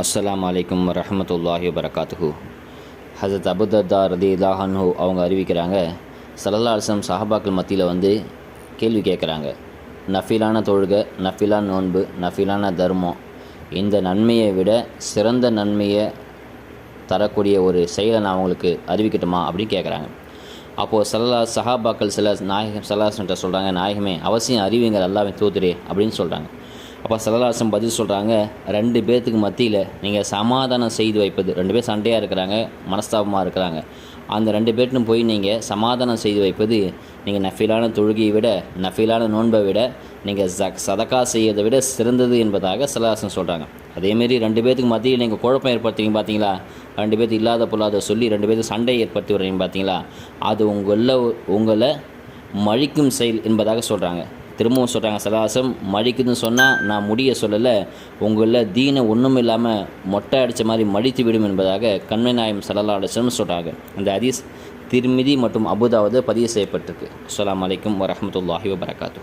அஸ்லாம் அலைக்கும் வரமத்துல்லாஹி வரகாத்துஹூ ஹசரத் அபுதர்தா ரதி இலாஹன்ஹு அவங்க அறிவிக்கிறாங்க. சல்லல்லா அலிஸ்லாம் சஹாபாக்கள் மத்தியில் வந்து கேள்வி கேட்குறாங்க. நஃபிலான தொழுகை நஃபிலான நோன்பு நஃபிலான தர்மம் இந்த நன்மையை விட சிறந்த நன்மையை தரக்கூடிய ஒரு செயலை நான் அவங்களுக்கு அறிவிக்கட்டுமா அப்படின்னு கேட்குறாங்க. அப்போது சல்லா சஹாபாக்கள் சில நாயகம் சல்லாசன்ட்ட சொல்கிறாங்க நாயகமே அவசியம் அறிவிங்க எல்லாமே தூத்துரே அப்படின்னு சொல்கிறாங்க அப்போ சல்லல்லாசம் பதில் சொல்கிறாங்க ரெண்டு பேர்த்துக்கு மத்தியில் நீங்கள் சமாதானம் செய்து வைப்பது ரெண்டு பேர் சண்டையாக இருக்கிறாங்க மனஸ்தாபமாக இருக்கிறாங்க. அந்த ரெண்டு பேர்ட்டும் போய் நீங்கள் சமாதானம் செய்து வைப்பது நீங்கள் நஃபிலான தொழுகையை விட நஃபிலான நோன்பை விட நீங்கள் ச சதக்கா செய்யறதை விட சிறந்தது என்பதாக சல்லாசன் சொல்கிறாங்க அதேமாரி ரெண்டு பேர்த்துக்கு மத்தியில் நீங்கள் குழப்பம் ஏற்படுத்துவீங்க பார்த்தீங்களா ரெண்டு பேர்த்து இல்லாத பொல்லாத சொல்லி ரெண்டு பேர்த்து சண்டை ஏற்படுத்தி வர்றீங்க பார்த்தீங்களா அது உங்களில் உங்களை மழிக்கும் செயல் என்பதாக சொல்கிறாங்க திரும்பவும் சொல்கிறாங்க சதாசம் மழிக்குதுன்னு சொன்னால் நான் முடிய சொல்லலை உங்களில் தீனை ஒன்றும் இல்லாமல் மொட்டை அடித்த மாதிரி மடித்து விடும் என்பதாக கண்மை நாயம் சல்லா சொல்கிறாங்க அந்த ஹதீஸ் திருமிதி மற்றும் அபுதாவது பதிவு செய்யப்பட்டிருக்கு. அஸ்ஸலாமு வலைக்கம் வரமத்துல்லாஹி வபரகாத்து